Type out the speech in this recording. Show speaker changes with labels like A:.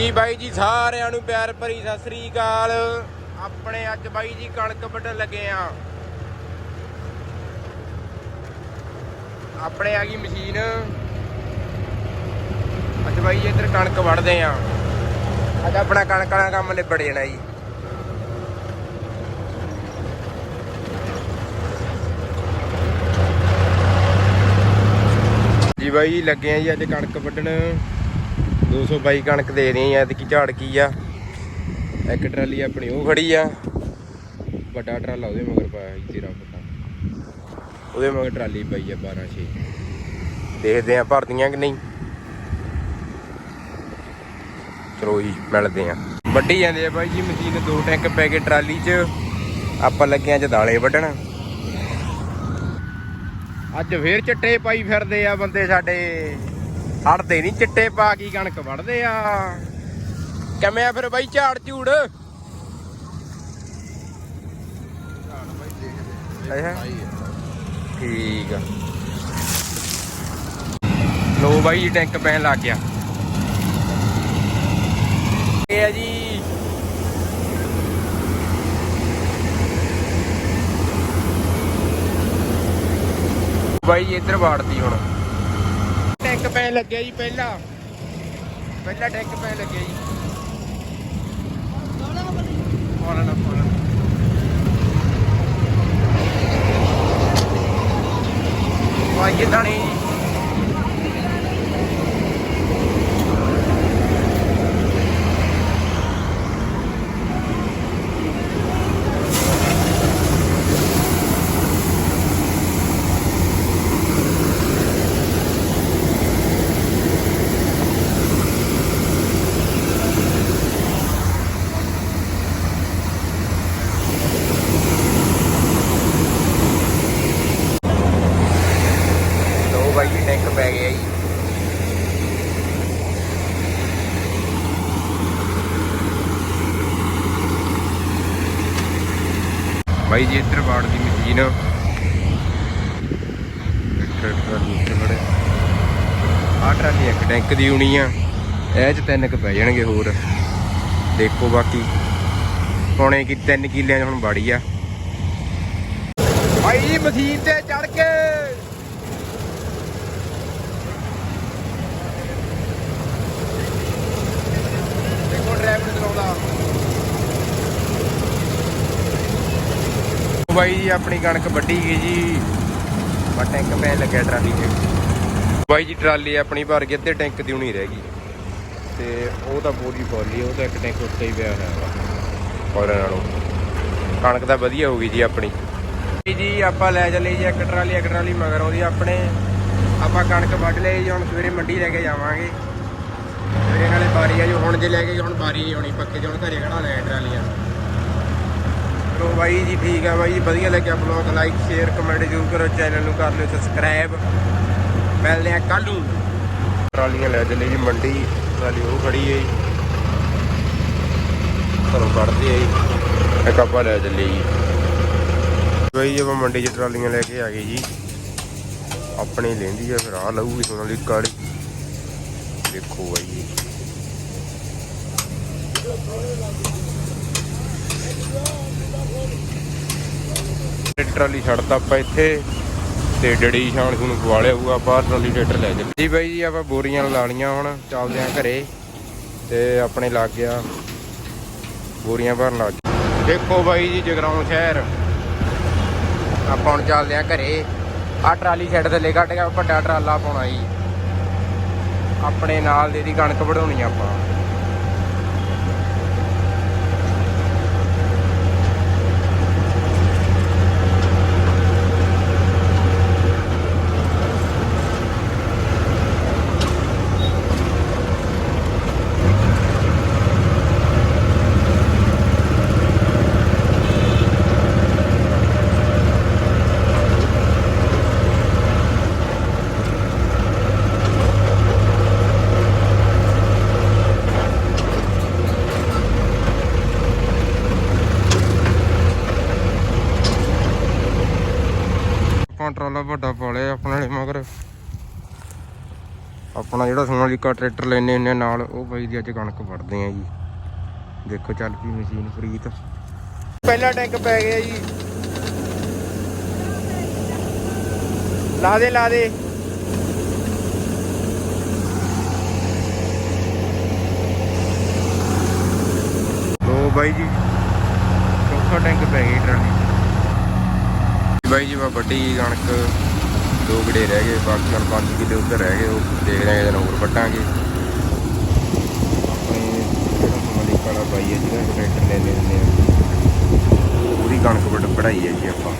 A: ਹਾਂਜੀ ਬਾਈ ਜੀ, ਸਾਰਿਆਂ ਨੂੰ ਪਿਆਰ ਭਰੀ ਸਤਿ ਸ੍ਰੀ ਅਕਾਲ। ਆਪਣੇ ਅੱਜ ਬਾਈ ਜੀ ਕਣਕ ਵੱਢਣ ਲੱਗੇ ਆ। ਆਪਣੇ ਆ ਗਈ ਮਸ਼ੀਨ। ਅੱਜ ਬਾਈ ਜੀ ਇੱਧਰ ਕਣਕ ਵੱਢਦੇ ਆ। ਅੱਜ ਆਪਣਾ ਕਣਕ ਵਾਲਾ ਕੰਮ ਨਿਬੜ ਜਾਣਾ ਜੀ। ਜੀ ਬਾਈ ਜੀ, ਲੱਗੇ ਆ ਜੀ ਅੱਜ ਕਣਕ ਵੱਢਣ। 200 ਬਾਈ ਕਣਕ ਦੇ ਰਹੇ ਆ ਐਤਕੀ ਝਾੜ ਕੀ ਆ? ਇੱਕ ਟਰਾਲੀ ਆਪਣੀ ਉਹ ਖੜੀ ਆ। ਵੱਡਾ ਟਰਾਲਾ ਉਹਦੇ ਮਗਰ ਪਾਇਆ ਜੀ 13 ਫੁੱਟਾ ਉਹਦੇ ਮਗਰ ਟਰਾਲੀ ਪਈ ਆ 12 6 ਦੇਖਦੇ ਆ ਭਰਦੀਆਂ ਕਿ ਨਹੀਂ। ਚਲੋ ਜੀ, ਮਿਲਦੇ ਆ ਵੱਢੀ ਜਾਂਦੇ ਆ ਬਾਈ ਜੀ, ਮਸ਼ੀਨ ਦੋ ਟੈਂਕ ਪੈ ਕੇ ਟਰਾਲੀ 'ਚ। ਆਪਾਂ ਲੱਗੇ ਆ ਜਦਾਲੇ ਵੱਢਣ। ਅੱਜ ਫੇਰ ਚਿੱਟੇ ਪਾਈ ਫਿਰਦੇ ਆ ਬੰਦੇ ਸਾਡੇ। ਹੜਦੇ ਨਹੀਂ, ਚਿੱਟੇ ਪਾ ਕੇ ਕਣਕ ਵੜਦੇ ਆ। ਕਿਵੇਂ ਆ ਫਿਰ ਬਾਈ ਝਾੜ ਝੂੜ? ਠੀਕ ਆ। ਲੋ ਬਾਈ, ਟੈਂਕ ਪੈਣ ਲੱਗ ਗਿਆ। ਇਹ ਆ ਜੀ। ਬਾਈ ਇੱਧਰ ਵਾੜਦੀ ਹੁਣ। ਟੈਂਕ ਪੈਣ ਲੱਗਿਆ ਜੀ ਪਹਿਲਾਂ। ਪਹਿਲਾਂ ਟੈਂਕ ਪੈਣ ਲੱਗਿਆ ਜੀ। ਫੋਨ ਨਾ ਫੋਨ ਵਾਹ ਇਹ ਤਾਂ ਨਹੀਂ ਲੋ ਬਾਈ ਜੀ ਟੈਂਕ ਪੈ ਗਿਆ ਜੀ ਬਾਈ ਜੀ ਇੱਧਰ ਵਾੜ ਦੀ ਮਸ਼ੀਨ। ਟਰੈਕਟਰ ਨੀਚੇ ਖੜੇ ਆਹ ਟਰਾਲੀ ਇੱਕ ਟੈਂਕ ਦੀ ਹੋਣੀ ਆ। ਇਹ ਚ ਤਿੰਨ ਕ ਪੈ ਜਾਣਗੇ ਹੋਰ। ਦੇਖੋ ਬਾਕੀ। ਪੌਣੇ ਕੀ 3 ਕਿੱਲਿਆਂ 'ਚ ਹੁਣ ਬਾੜੀ ਆ। ਬਾਈ ਮਸ਼ੀਨ ਤੇ ਚੜ ਕੇ। ਬਾਈ ਜੀ, ਆਪਣੀ ਕਣਕ ਵੱਢੀ ਗਈ ਜੀ। ਬਾ ਟੈਂਕ ਪੈ ਲੱਗਿਆ ਟਰਾਲੀ 'ਤੇ। ਬਾਈ ਜੀ, ਟਰਾਲੀ ਆਪਣੀ ਭਰ ਗਈ, ਅੱਧੇ ਟੈਂਕ ਦੀ ਹੁਣੀ ਰਹਿ ਗਈ। ਤੇ ਉਹ ਤਾਂ ਪੂਰੀ ਬੋਲੀ ਉਹ ਤਾਂ ਇੱਕ ਟੈਂਕ ਉੱਤੇ ਹੀ ਪਿਆ ਹੋਇਆ ਵਾ ਔਰ ਨਾਲੋਂ। ਕਣਕ ਤਾਂ ਵਧੀਆ ਹੋ ਗਈ ਜੀ ਆਪਣੀ। ਜੀ ਜੀ, ਆਪਾਂ ਲੈ ਚੱਲੇ ਜੀ ਇੱਕ ਟਰਾਲੀ ਇੱਕ ਟਰਾਲੀ ਮਗਰ ਆਉਂਦੀ ਆਪਣੇ। ਆਪਾਂ ਕਣਕ ਵੱਢ ਲਈ ਜੀ, ਹੁਣ ਸਵੇਰੇ ਮੰਡੀ ਲੈ ਕੇ ਜਾਵਾਂਗੇ। ਸਵੇਰੇ ਨਾਲੇ ਬਾਰੀ ਆ ਜੀ, ਹੁਣ ਜੇ ਲੈ ਕੇ ਹੁਣ ਬਾਰੀ ਨਹੀਂ ਆਉਣੀ, ਪੱਕੇ 'ਚ ਹੁਣ ਘਰੇ ਖੜਾ ਲੈ ਟਰਾਲੀਆਂ। ਚਲੋ ਬਾਈ ਜੀ ਠੀਕ ਆ ਬਾਈ ਜੀ, ਵਧੀਆ ਲੱਗਿਆ ਬਲੌਗ ਲਾਈਕ ਸ਼ੇਅਰ ਕਮੈਂਟ ਜ਼ਰੂਰ ਕਰੋ ਚੈਨਲ ਨੂੰ ਕਰ ਲਿਓ ਸਬਸਕ੍ਰਾਈਬ ਮਿਲਦੇ ਆ ਕੱਲ ਨੂੰ। ਟਰਾਲੀਆਂ ਲੈ ਚੱਲੇ ਜੀ ਮੰਡੀ, ਟਰਾਲੀ ਉਹ ਖੜੀ ਹੈ ਜੀ। ਘਰੋਂ ਕੱਢਦੇ ਆ ਜੀ। ਇੱਕ ਆਪਾਂ ਲੈ ਚੱਲੇ ਜੀ। ਬਾਈ ਜੀ, ਆਪਾਂ ਮੰਡੀ 'ਚ ਟਰਾਲੀਆਂ ਲੈ ਕੇ ਆ ਗਏ ਜੀ। ਆਪਣੀ ਲੈਂਦੀ ਆ, ਫਿਰ ਆ ਲਊਗੀ ਸੋਨਾਲੀ ਕਾਲੀ ਦੇਖੋ ਬਾਈ ਜੀ। ਟਰਾਲੀ ਛੱਡਤਾ ਆਪਾਂ ਇੱਥੇ ਤੇ ਡੜੀ ਸ਼ਾਨ ਨੂੰ ਪਵਾ ਲਿਆ ਹੋਊਗਾ, ਬਾਹਰ ਟਰਾਲੀ ਟਰੈਕਟਰ ਲੈ ਚੱਲੇ ਜੀ ਬਾਈ ਜੀ, ਆਪਾਂ ਬੋਰੀਆਂ ਲਾਣੀਆਂ ਹੁਣ, ਚੱਲਦੇ ਆਂ ਘਰੇ ਤੇ ਆਪਣੇ ਲੱਗ ਗਿਆ ਬੋਰੀਆਂ ਭਰਨ ਲੱਗ ਦੇਖੋ ਬਾਈ ਜੀ, ਜਗਰਾਉਂ ਸ਼ਹਿਰ। ਆਪਾਂ ਹੁਣ ਚੱਲਦੇ ਆਂ ਘਰੇ। ਆ ਟਰਾਲੀ ਛੱਡ ਥੱਲੇ ਕੱਢ ਕੇ ਵੱਡਾ ਟਰਾਲਾ ਪਾਉਣਾ ਜੀ। ਆਪਣੇ ਨਾਲ ਦੇ ਦੀ ਕਣਕ ਵਢਾਉਣੀ ਆਪਾਂ ਆਪਾਂ ਟਰਾਲਾ ਵੱਡਾ ਪਾ ਲਿਆ ਆਪਣੇ ਵਾਲੇ ਮਗਰ। ਆਪਣਾ ਜਿਹੜਾ ਸੋਨਾਲੀਕਾ ਟਰੈਕਟਰ ਲੈਨੇ ਹੁੰਨੇ ਨਾਲ ਉਹ ਬਾਈ ਦੀ ਅੱਜ ਕਣਕ ਵੜਦੇ ਆ ਜੀ। ਦੇਖੋ ਚੱਲ ਪਈ ਮਸ਼ੀਨ ਪ੍ਰੀਤ। ਪਹਿਲਾ ਟੈਂਕ ਪੈ ਗਿਆ ਜੀ। ਲਾ ਦੇ ਲਾ ਦੇ। ਲੋ ਬਾਈ ਜੀ ਚੌਥਾ ਟੈਂਕ ਪੈ ਗਿਆ ਟਰਾਲੀ। ਬਾਈ ਜੀ ਵਾ ਵੱਡੀ ਕਣਕ ਦੋ ਗੜੇ ਰਹਿ ਗਏ, ਬਾਕੀ ਨਾਲ 5 ਕਿੱਲੇ ਉੱਧਰ ਰਹਿ ਗਏ, ਉਹ ਦੇਖਦੇ ਆ ਜਦੋਂ ਹੋਰ ਵੱਟਾਂਗੇ ਆਪਣੇ ਜਿਹੜਾ ਮਲਿਕ ਵਾਲਾ ਬਾਈ ਹੈ ਜਿਹੜਾ ਟਰੈਕਟਰ ਲੈਣੇ ਹੁੰਦੇ ਆ। ਉਹਦੀ ਕਣਕ ਵੱਢ ਵਢਾਈ ਹੈ ਜੀ ਆਪਾਂ।